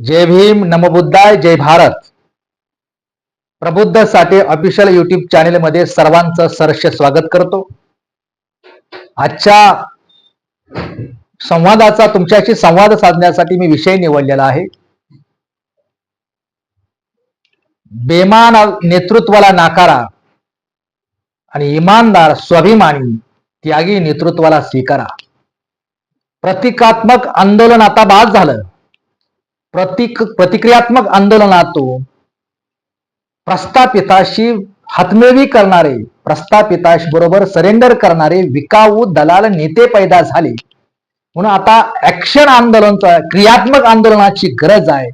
जय भीम नमबुद्धाय जय भारत. प्रबुद्ध साठे official YouTube channel मध्ये सर्वांचं सरस स्वागत करतो. आजच्या संवादाचा तुमच्याशी संवाद साधण्यासाठी मी विषय निवडलेला आहे. बेमान नेतृत्वाला नाकारा आणि इमानदार स्वाभिमानी त्यागी नेतृत्वाला स्वीकारा. प्रतिकात्मक आंदोलन आता बाद झालं. प्रतिक प्रतिक्रियात्मक आंदोलनातून प्रस्थापिताशी हातमिळवी करणारे प्रस्थापिताश बरोबर सरेंडर करणारे विकाऊ दलाल नेते पैदा झाले. म्हणून आता ऍक्शन आंदोलन क्रियात्मक आंदोलनाची गरज आहे.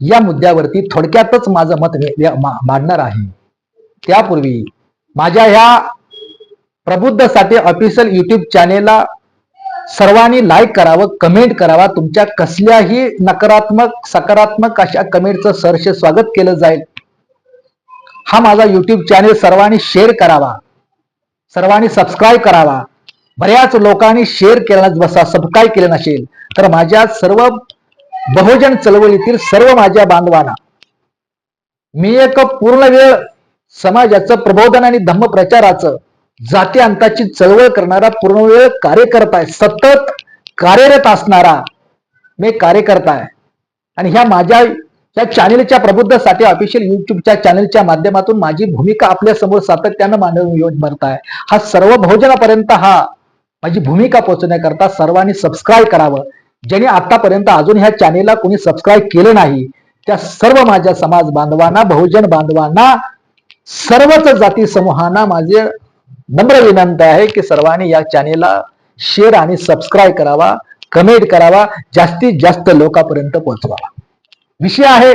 या मुद्द्यावरती थोडक्यातच माझं मत मांडणार आहे. त्यापूर्वी माझ्या ह्या प्रबुद्धसाठी ऑफिशियल युट्यूब चॅनेलला सर्वांनी लाईक करावं कमेंट करावा तुमच्या कसल्याही नकारात्मक सकारात्मक अशा कमेंटचं सरश स्वागत केलं जाईल. हा माझा युट्यूब चॅनेल सर्वांनी शेअर करावा. सर्वांनी सबस्क्राईब करावा. बऱ्याच लोकांनी शेअर केला बसा सबस्क्राईब केलं नसेल तर माझ्या सर्व बहुजन चळवळीतील सर्व माझ्या बांधवांना मी एक पूर्ण वेळ समाजाचं प्रबोधन आणि धम्म प्रचाराचं जाती अंताची चळवळ करणारा पूर्णवेळ कार्यकर्ता आहे. सतत कार्यरत असणारा मी कार्यकर्ता आहे. आणि ह्या माझ्या या चॅनेलच्या प्रबुद्धसाठी ऑफिशियल युट्यूबच्या चॅनेलच्या माध्यमातून माझी भूमिका आपल्यासमोर सातत्यानं मांडून भरत आहे हा सर्व बहुजनापर्यंत हा माझी भूमिका पोहोचण्याकरता सर्वांनी सबस्क्राईब करावं. ज्याने आतापर्यंत अजून ह्या चॅनेलला कोणी सबस्क्राईब केलं नाही त्या सर्व माझ्या समाज बांधवांना बहुजन बांधवांना सर्वच जाती समूहांना माझे नम्र विनंती आहे की सर्वांनी या चॅनेलला शेअर आणि सबस्क्राईब करावा कमेंट करावा जास्तीत जास्त लोकांपर्यंत पोहोचवावा. विषय आहे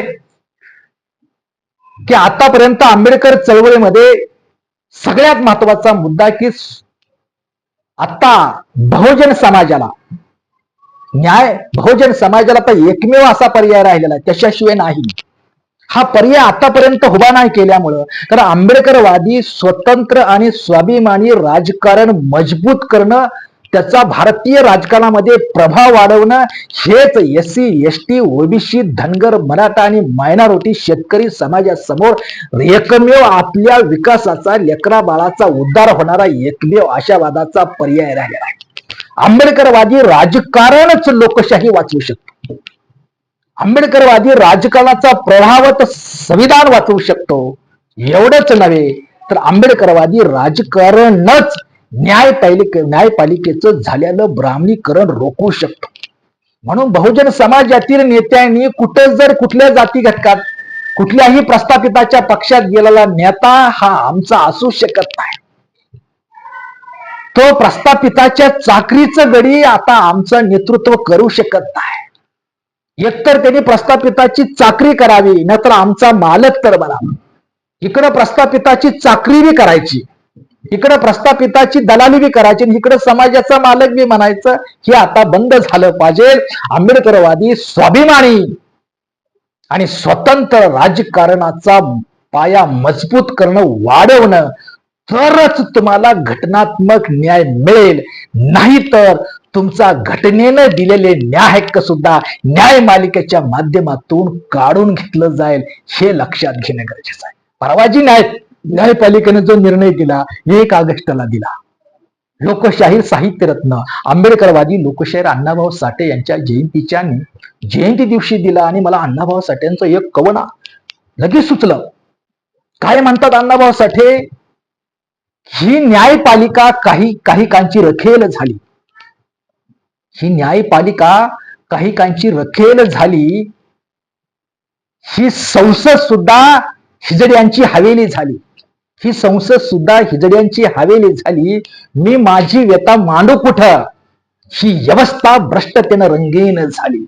की आतापर्यंत आंबेडकर चळवळीमध्ये सगळ्यात महत्त्वाचा मुद्दा की आता बहुजन समाजाला न्याय बहुजन समाजाला तर एकमेव असा पर्याय राहिलेला आहे. त्याच्याशिवाय नाही. हा पर्याय आतापर्यंत उभा नाही केल्यामुळं. तर आंबेडकरवादी स्वतंत्र आणि स्वाभिमानी राजकारण मजबूत करणं त्याचा भारतीय राजकारणामध्ये प्रभाव वाढवणं हेच S C S T OBC Dhangar Maratha आणि मायनॉरिटी शेतकरी समाजासमोर एकमेव आपल्या विकासाचा लेकरा बाळाचा उद्धार होणारा एकमेव आशावादाचा पर्याय राहिलेला आहे. आंबेडकरवादी राजकारणच लोकशाही वाचवू शकतो. आंबेडकरवादी राजकारणाचा प्रभावच संविधान वाचवू शकतो. एवढंच नव्हे तर आंबेडकरवादी राजकारणच न्यायपालिके न्यायपालिकेचं झालेलं ब्राह्मणीकरण रोखू शकतो. म्हणून बहुजन समाजातील नेत्यांनी कुठंच जर कुठल्या जाती घटकात कुठल्याही प्रस्थापिताच्या पक्षात गेलेला नेता हा आमचा असू शकत नाही. तो प्रस्थापिताच्या चाकरीचं गडी आता आमचं नेतृत्व करू शकत नाही. एकतर त्यांनी प्रस्थापिताची चाकरी करावी नाहीतर आमचा मालक तर बनावा इकडं प्रस्थापिताची चाकरी बी करायची इकडं प्रस्थापिताची दलाली बी करायची इकडं समाजाचा मालक बी म्हणायचं हे आता बंद झालं पाहिजे. आंबेडकरवादी स्वाभिमानी आणि स्वतंत्र राजकारणाचा पाया मजबूत करणं वाढवणं तरच तुम्हाला घटनात्मक न्याय मिळेल. नाहीतर तुमचा घटनेनं दिलेले न्याय हक्क सुद्धा न्यायपालिकेच्या माध्यमातून काढून घेतलं जाईल हे लक्षात घेणं गरजेचं आहे. परवा जी न्याय न्यायपालिकेने जो निर्णय दिला एक ऑगस्टला दिला. लोकशाहीर साहित्यरत्न आंबेडकरवादी लोकशाहीर अण्णाभाऊ साठे यांच्या जयंतीच्या जयंती दिवशी दिला आणि मला अण्णाभाऊ साठेंचं एक कवना लगेच सुचलं. काय म्हणतात अण्णाभाऊ साठे? ही न्यायपालिका काही काही कांची रखेल झाली. ही न्यायपालिका काही काहींची रखेल झाली ही संसद सुद्धा हिजड्यांची हवेली झाली. ही संसद सुद्धा हिजड्यांची हवेली झाली. मी माझी व्यथा मांडू कुठं? ही व्यवस्था भ्रष्टतेनं रंगीन झाली.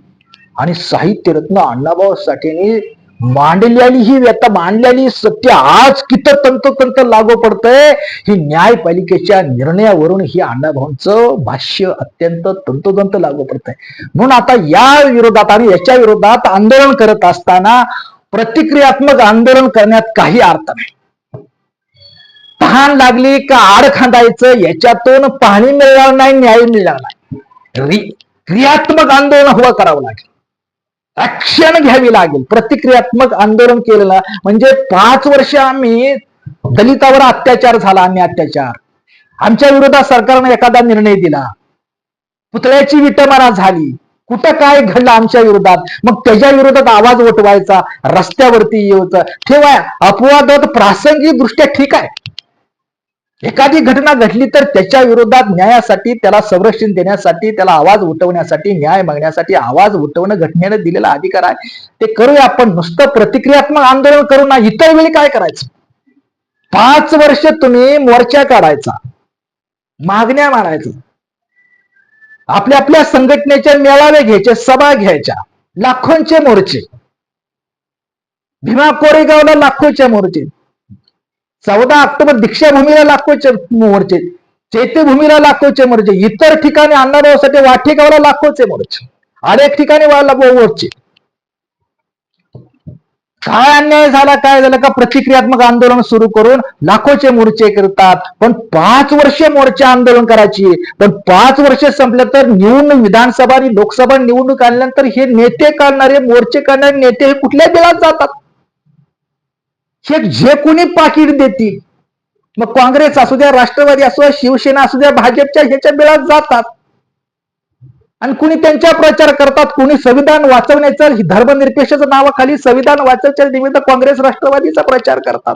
आणि साहित्यरत्न अण्णाभाऊ साठेने मांडल्याने ही व्यथा मांडल्याने सत्य आज किती तंतोतंत लागू पडतंय ही न्यायपालिकेच्या निर्णयावरून ही अण्णाभाऊंचं भाष्य अत्यंत तंतोतंत लागू पडतंय. म्हणून आता या विरोधात आणि याच्या विरोधात आंदोलन करत असताना प्रतिक्रियात्मक आंदोलन करण्यात काही अर्थ नाही. तहान लागली का आड खांदायचं याच्यातून पाणी मिळणार नाही न्याय मिळणार नाही. क्रियात्मक आंदोलन हवं करावं लागेल. ऍक्शन घ्यावी लागेल. प्रतिक्रियात्मक आंदोलन केलेलं म्हणजे पाच वर्ष आम्ही दलितावर अत्याचार झाला अन्य अत्याचार. आमच्या विरोधात सरकारने एखादा निर्णय दिला. पुतळ्याची विटमारा झाली. कुठं काय घडलं आमच्या विरोधात? मग त्याच्या विरोधात आवाज उठवायचा रस्त्यावरती यायचं ठेवा अपवादात प्रासंगिक दृष्ट्या ठीक आहे. एखादी घटना घडली तर त्याच्या विरोधात न्यायासाठी त्याला संरक्षण देण्यासाठी त्याला आवाज उठवण्यासाठी न्याय मागण्यासाठी आवाज उठवणं घटनेने दिलेला अधिकार आहे. ते करूया आपण नुसतं प्रतिक्रियात्मक आंदोलन करू ना इतर वेळी काय करायचं? पाच वर्ष तुम्ही मोर्चा काढायचा मागण्या मांडायचं आपल्या आपल्या संघटनेचे मेळावे घ्यायचे सभा घ्यायच्या लाखोंचे मोर्चे. भीमा कोरेगावला लाखोचे मोर्चे. चौदा ऑक्टोबर दीक्षाभूमीला लाखोचे मोर्चे चैत्यभूमीला लाखोचे मोर्चे इतर ठिकाणी अण्णाभाऊसाठी वाठेगावला लाखोचे मोर्चे अनेक ठिकाणी मोर्चे. काय अन्याय झाला काय झालं का प्रतिक्रियात्मक आंदोलन सुरू करून लाखोचे मोर्चे करतात. पण पाच वर्ष मोर्चे आंदोलन करायची पण पाच वर्ष संपलं तर निवडणूक विधानसभा आणि लोकसभा निवडणूक आल्यानंतर हे नेते काढणारे मोर्चे काढणारे नेते हे कुठल्या बिळात जातात? हे जे कोणी पाकिट देतील मग काँग्रेस असू द्या राष्ट्रवादी असू द्या शिवसेना असू द्या भाजपच्या ह्याच्या बिळात जातात. आणि कुणी त्यांच्या प्रचार करतात कुणी संविधान वाचवण्याचं धर्मनिरपेक्षाच्या नावाखाली संविधान वाचवच्या निमित्त काँग्रेस राष्ट्रवादीचा प्रचार करतात.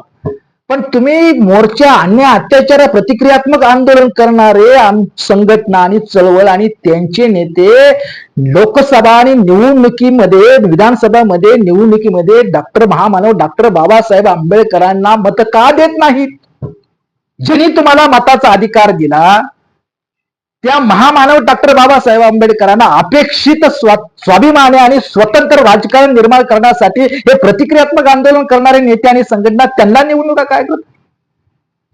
पण तुम्ही मोर्चा अन्य अत्याचार प्रतिक्रियात्मक आंदोलन करणारे संघटना आणि चळवळ आणि त्यांचे नेते लोकसभा आणि निवडणुकीमध्ये विधानसभामध्ये निवडणुकीमध्ये डॉक्टर महामानव डॉक्टर बाबासाहेब आंबेडकरांना मत का देत नाहीत? ज्यांनी तुम्हाला मताचा अधिकार दिला त्या महामानव डॉक्टर बाबासाहेब आंबेडकरांना अपेक्षित स्वा स्वाभिमाने आणि स्वतंत्र राजकारण निर्माण करण्यासाठी हे प्रतिक्रियात्मक आंदोलन करणारे नेते आणि संघटना त्यांना निवडणुका काय करत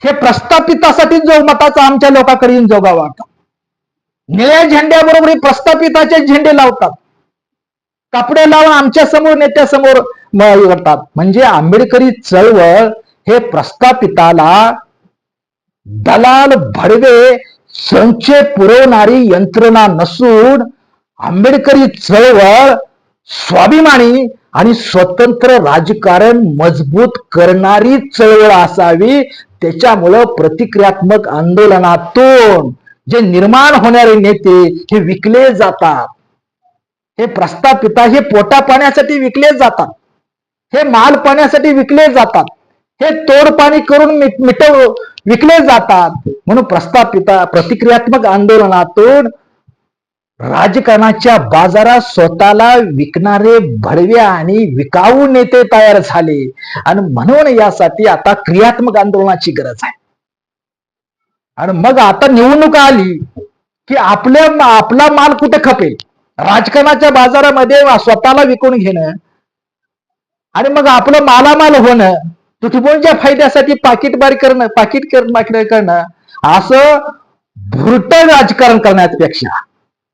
हे प्रस्थापितासाठी जो मताचा आमच्या लोकांकडे येऊन जोगा वाटतात निळ्या झेंड्याबरोबर हे प्रस्थापिताचे झेंडे लावतात. कपडे लावून आमच्यासमोर नेत्या समोर करतात म्हणजे आंबेडकरी चळवळ हे प्रस्थापिताला दलाल भडवे संचय पुरवणारी यंत्रणा नसून आंबेडकरी चळवळ स्वाभिमानी आणि स्वतंत्र राजकारण मजबूत करणारी चळवळ असावी त्याच्यामुळं प्रतिक्रियात्मक आंदोलनातून जे निर्माण होणारे नेते हे विकले जातात. हे प्रस्थापिता हे पोटा पाण्यासाठी विकले जातात. हे माल पाण्यासाठी विकले जातात. हे तोडपाणी करून मिटव विकले जातात. म्हणून प्रस्थापिता प्रतिक्रियात्मक आंदोलनातून राजकारणाच्या बाजारात स्वतःला विकणारे भडवे आणि विकाऊ नेते तयार झाले. आणि म्हणून यासाठी आता क्रियात्मक आंदोलनाची गरज आहे. आणि मग आता निवडणूक आली की आपल्या आपला माल कुठे खपेल? राजकारणाच्या बाजारामध्ये स्वतःला विकून घेणं. आणि मग आपलं मालामाल होणं. तुटपुंच्या फायद्यासाठी पाकिटबारी करणं पाकिट करणं? असं भुरट राजकारण करण्यापेक्षा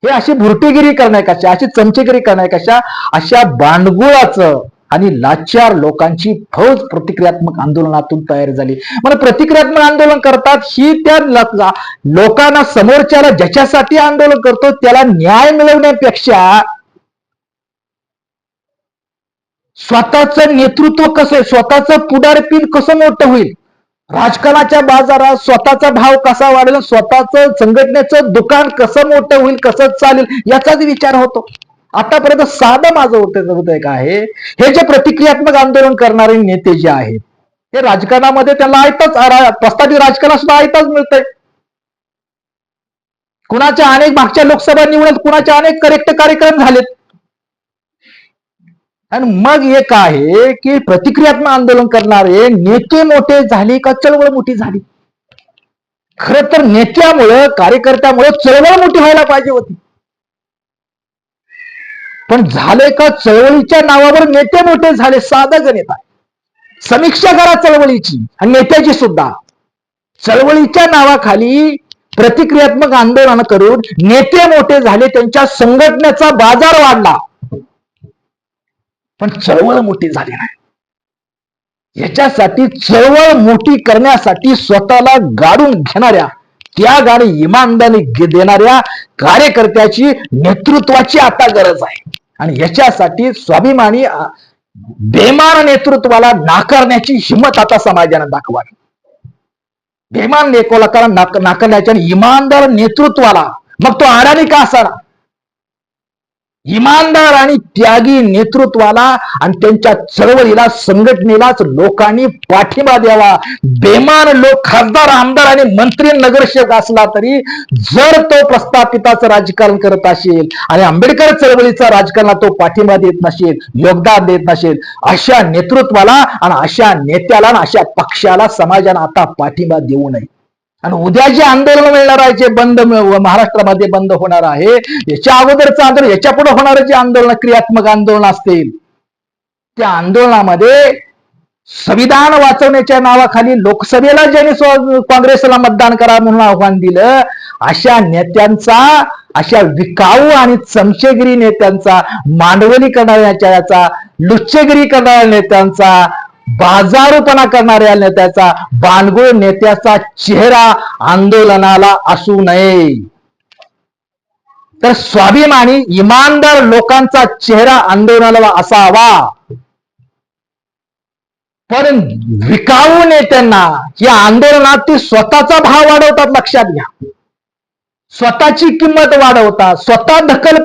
हे अशी भुरटीगिरी करण्यापेक्षा अशी चमचेगिरी करण्यापेक्षा अशा बांडगुळाचं आणि लाचार लोकांची फौज प्रतिक्रियात्मक आंदोलनातून तयार झाली. म्हणजे प्रतिक्रियात्मक आंदोलन करतात ही त्या लोकांना समोरच्याला ज्याच्यासाठी आंदोलन करतो त्याला न्याय मिळवण्यापेक्षा स्वतःचं नेतृत्व कसं स्वतःचं पुढारपीन कसं मोठं होईल? राजकारणाच्या बाजारात स्वतःचा भाव कसा वाढेल? स्वतःचं संघटनेचं दुकान कसं मोठं होईल? कसं चालेल? याचाच विचार होतो. आतापर्यंत साधं माझं होत काय आहे हे? जे प्रतिक्रियात्मक आंदोलन करणारे नेते जे आहेत ते राजकारणामध्ये त्यांना ऐकताच प्रस्तावित राजकारण सुद्धा ऐकताच मिळतंय. कुणाच्या अनेक मागच्या लोकसभा निवडणूक कुणाच्या अनेक करेक्ट कार्यक्रम झालेत? आणि मग एक आहे की प्रतिक्रियात्मक आंदोलन करणारे नेते मोठे झाले का चळवळ मोठी झाली? खर तर नेत्यामुळं कार्यकर्त्यामुळे चळवळ मोठी व्हायला पाहिजे होती. पण झाले का चळवळीच्या नावावर नेते मोठे झाले? साधं गणित आहे समीक्षा करा चळवळीची आणि नेत्याची सुद्धा. चळवळीच्या नावाखाली प्रतिक्रियात्मक आंदोलन करून नेते मोठे झाले त्यांच्या संघटनेचा बाजार वाढला. पण चळवळ मोठी झाली नाही. याच्यासाठी चळवळ मोठी करण्यासाठी स्वतःला गाडून घेणाऱ्या त्या आणि इमानदारी देणाऱ्या कार्यकर्त्याची नेतृत्वाची आता गरज आहे. आणि याच्यासाठी स्वाभिमानी बेमान नेतृत्वाला नाकारण्याची हिंमत आता समाजाने दाखवावी. बेमान नेकोला नाक- नाकारण्याच्या आणि इमानदार नेतृत्वाला मग तो अडाणी का असावा? इमानदार आणि त्यागी नेतृत्वाला आणि त्यांच्या चळवळीला संघटनेलाच लोकांनी पाठिंबा द्यावा. बेमान लोक खासदार आमदार आणि मंत्री नगरसेवक असला तरी जर तो प्रस्थापिताचं राजकारण करत असेल आणि आंबेडकर चळवळीचा राजकारणात तो पाठिंबा देत नसेल योगदान देत नसेल अशा नेतृत्वाला आणि अशा नेत्याला आणि अशा पक्षाला समाजानं आता पाठिंबा देऊ नये. आणि उद्या जे आंदोलन मिळणार आहे जे बंद महाराष्ट्रामध्ये बंद होणार आहे याच्या अगोदरचं आंदोलन याच्यापुढे होणारं जे आंदोलन क्रियात्मक आंदोलन असतील त्या आंदोलनामध्ये संविधान वाचवण्याच्या नावाखाली लोकसभेला ज्यांनी काँग्रेसला मतदान करा म्हणून आव्हान दिलं अशा नेत्यांचा अशा विकाऊ आणि चमचेगिरी नेत्यांचा मांडवली करणाऱ्याच्या याचा लुच्चेगिरी करणाऱ्या नेत्यांचा बाजारूपणा करणाऱ्या नेत्याचा बाणगुळ नेत्याचा चेहरा आंदोलनाला असू नये. तर स्वाभिमानी इमानदार लोकांचा चेहरा आंदोलनाला असावा. पण विकाऊ नेत्यांना या आंदोलनात ते स्वतःचा भाव वाढवतात लक्षात घ्या. स्वतःची किंमत वाढवतात स्वतः दखल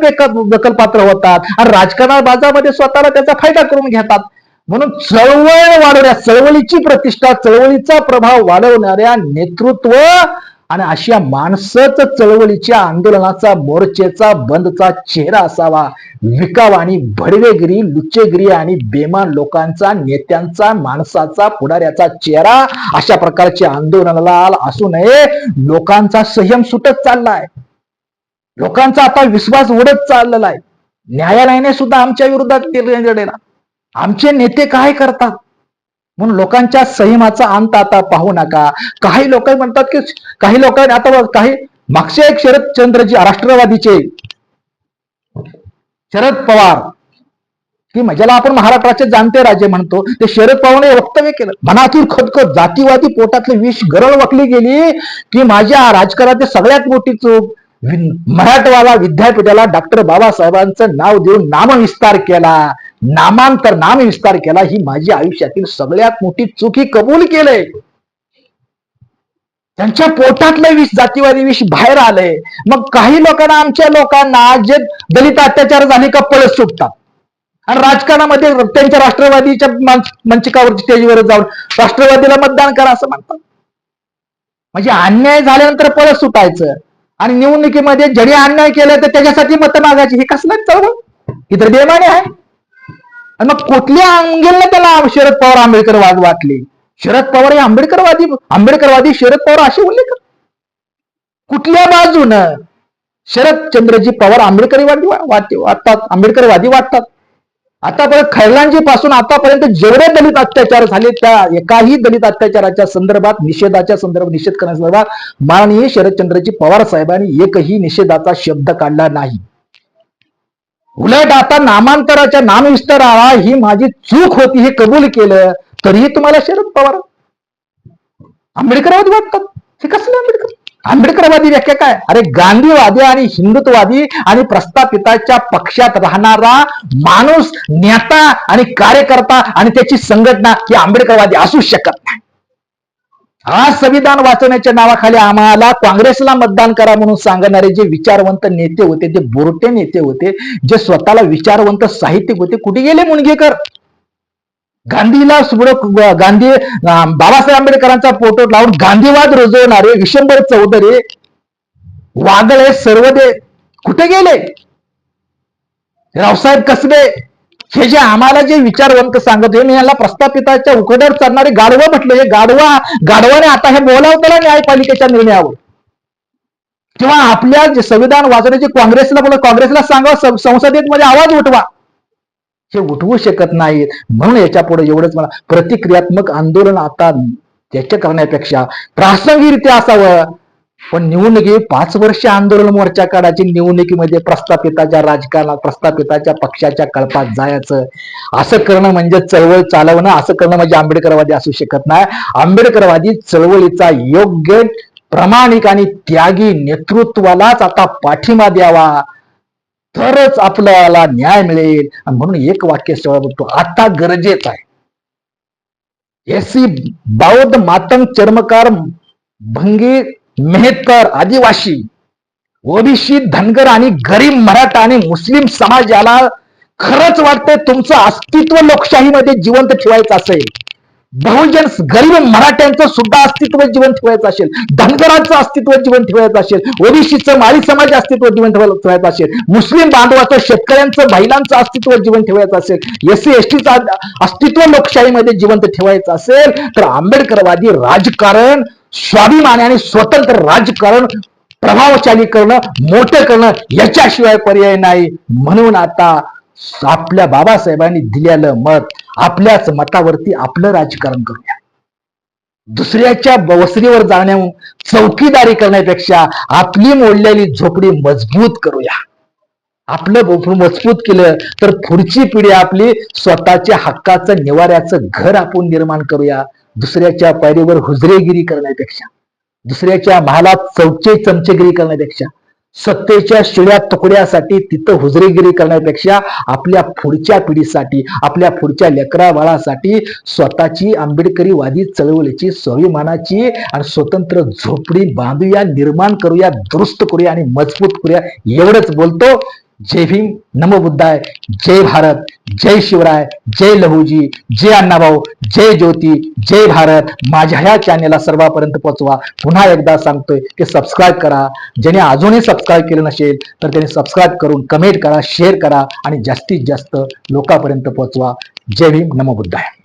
दखलपात्र होतात. आणि राजकारण बाजारामध्ये स्वतःला त्याचा फायदा करून घेतात. म्हणून चळवळ वाढवण्या चळवळीची प्रतिष्ठा चळवळीचा प्रभाव वाढवणाऱ्या नेतृत्व आणि अशा माणसंच चळवळीच्या आंदोलनाचा मोर्चेचा बंदचा चेहरा असावा. विकाव आणि भडवेगिरी लुच्चेगिरी आणि बेमान लोकांचा नेत्यांचा माणसाचा पुढाऱ्याचा चेहरा अशा प्रकारचे आंदोलनाला असू नये. लोकांचा संयम सुटत चाललाय. लोकांचा आता विश्वास उडत चाललेला आहे. न्यायालयाने सुद्धा आमच्या विरोधात निर्णय दिलेला आमचे नेते काय करतात? म्हणून लोकांच्या संयमाचा अंत आता पाहू नका. काही लोक म्हणतात की काही लोक आता काही मागचे एक शरदचंद्रजी राष्ट्रवादीचे. शरद पवार. की ज्याला आपण महाराष्ट्राचे जाणते राजे म्हणतो ते शरद पवारने वक्तव्य केलं. मनातून खदखद जातीवादी पोटातले विष गरळ वाकली गेली की माझ्या राजकारणाची सगळ्यात मोठी चूक. मराठवाडा विद्यापीठाला डॉक्टर बाबासाहेबांचं नाव देऊन नामविस्तार केला. नामांतर नाम विस्तार केला ही माझी आयुष्यातील सगळ्यात मोठी चुकी कबूल केलंय त्यांच्या पोटातलं विष जातीवादी विष बाहेर आलंय मग काही लोकांना आमच्या लोकांना जे दलित अत्याचार झाले का पळस सुटतात. आणि राजकारणामध्ये त्यांच्या राष्ट्रवादीच्या मंच- मंचकावर स्टेजवर जाऊन राष्ट्रवादीला मतदान करा असं म्हणतात. म्हणजे अन्याय झाल्यानंतर पळत सुटायचं. आणि निवडणुकीमध्ये जरी अन्याय केलं तर त्याच्यासाठी मत मागायची. हे कसलं चळवळ. ही तर बेमाने आहे. आणि मग कुठल्या अंगेलला त्याला शरद पवार आंबेडकर वाद वाटले? शरद पवार हे आंबेडकरवादी आंबेडकरवादी शरद पवार असे उल्लेख कुठल्या बाजूनं शरदचंद्रजी पवार आंबेडकरवादी वा- वाटतात आंबेडकरवादी वाटतात आतापर्यंत खैरलांजी पासून आतापर्यंत जेवढे दलित अत्याचार झाले त्या एकाही दलित अत्याचाराच्या संदर्भात निषेधाच्या संदर्भात निषेध करण्यासंदर्भात माननीय शरदचंद्रजी पवार साहेबांनी एकही निषेधाचा शब्द काढला नाही. उलट आता नामांतराच्या नामविस्ताराला ही माझी चूक होती हे कबूल केलं तरीही तुम्हाला शरद पवार. आंबेडकरवादी वाटतात. हे कसले आंबेडकर? आंबेडकरवादी व्याख्या काय? अरे गांधीवादी आणि हिंदुत्ववादी आणि प्रस्थापिताच्या पक्षात राहणारा माणूस नेता आणि कार्यकर्ता आणि त्याची संघटना ही आंबेडकरवादी असू शकत नाही. हा संविधान वाचवण्याच्या नावाखाली आम्हाला काँग्रेसला मतदान करा म्हणून सांगणारे जे विचारवंत नेते होते जे बोरटे नेते होते जे स्वतःला विचारवंत साहित्यिक होते कुठे गेले मुणगेकर गांधीला पुढं गांधी बाबासाहेब आंबेडकरांचा फोटो लावून गांधीवाद रुजवणारे विशंभर चौधरी वागळे सर्वदे कुठे गेले? रावसाहेब कसबे हे जे आम्हाला जे विचारवंत सांगत होते मी याला प्रस्थापिताच्या उकड्यावर चालणारे गाढवं म्हटलं. हे गाढवा गाढवाने आता हे बोलावं न्यायपालिकेच्या निर्णयावर. किंवा आपल्या जे संविधान वाचण्याचे काँग्रेसला बोला काँग्रेसला सांगा संसदेत मध्ये आवाज उठवा. हे उठवू शकत नाहीत. म्हणून याच्यापुढे एवढंच मला प्रतिक्रियात्मक आंदोलन आता त्याच्या करण्यापेक्षा प्रासंगिकरित्या असावं. पण निवडणुकी पाच वर्ष आंदोलन मोर्चा काढायची निवडणुकीमध्ये प्रस्थापिताच्या राजकारणात प्रस्थापिताच्या पक्षाच्या कळपात जायचं. असं करणं म्हणजे चळवळ चालवणं असं करणं म्हणजे आंबेडकरवादी असू शकत नाही. आंबेडकरवादी चळवळीचा योग्य प्रामाणिक आणि त्यागी नेतृत्वालाच आता पाठिंबा द्यावा. तरच आपल्याला न्याय मिळेल. आणि म्हणून एक वाक्य सगळं बघतो आता गरजेचं आहे. एसी बौद्ध मातंग चर्मकार भंगी मेहतकर आदिवासी ओबीसी धनगर आणि गरीब मराठा आणि मुस्लिम समाजाला खरंच वाटतंय तुमचं अस्तित्व लोकशाहीमध्ये जिवंत ठेवायचं असेल. बहुजन गरीब मराठ्यांचं सुद्धा अस्तित्व जिवंत ठेवायचं असेल. धनगरांचं अस्तित्व जिवंत ठेवायचं असेल. ओबीसीचं माळी समाज अस्तित्व जिवंत ठेवायचं ठेवायचं असेल. मुस्लिम बांधवाचं शेतकऱ्यांचं महिलांचं अस्तित्व जिवंत ठेवायचं असेल. एस सी एस टीचं अस्तित्व लोकशाहीमध्ये जिवंत ठेवायचं असेल. तर आंबेडकरवादी राजकारण स्वाभिमान आणि स्वतंत्र राजकारण प्रभावशाली करणं मोठं करणं याच्याशिवाय पर्याय नाही. म्हणून आता आपल्या बाबासाहेबांनी दिलेलं मत आपल्याच मतावरती आपलं राजकारण करूया. दुसऱ्याच्या वसरीवर जाण्या चौकीदारी करण्यापेक्षा आपली मोडलेली झोपडी मजबूत करूया. आपलं मजबूत केलं तर पुढची पिढी आपली स्वतःच्या हक्काचं निवाऱ्याचं घर आपण निर्माण करूया. दुसऱ्याच्या पायरीवर हुजरेगिरी करण्यापेक्षा दुसऱ्याच्या महालात चौचे चमचेगिरी करण्यापेक्षा सत्तेच्या शिळ्या तुकड्यासाठी तिथं हुजरेगिरी करण्यापेक्षा आपल्या पुढच्या पिढीसाठी आपल्या पुढच्या लेकरा बाळासाठी स्वतःची आंबेडकरीवादी चळवळीची स्वाभिमानाची आणि स्वतंत्र झोपडी बांधूया निर्माण करूया दुरुस्त करूया आणि मजबूत करूया एवढंच बोलतो. जय भीम नमो बुद्धाय जय भारत जय शिवराय जय लहूजी जय अण्णाभाऊ जय ज्योती जय भारत. माझ्या ह्या चॅनेलला सर्वांपर्यंत पोहोचवा. पुन्हा एकदा सांगतोय की सबस्क्राईब करा. ज्याने अजूनही सबस्क्राईब केलं नसेल तर त्याने सबस्क्राईब करून कमेंट करा शेअर करा आणि जास्तीत जास्त लोकांपर्यंत पोहोचवा. जय भीम नमो बुद्धाय.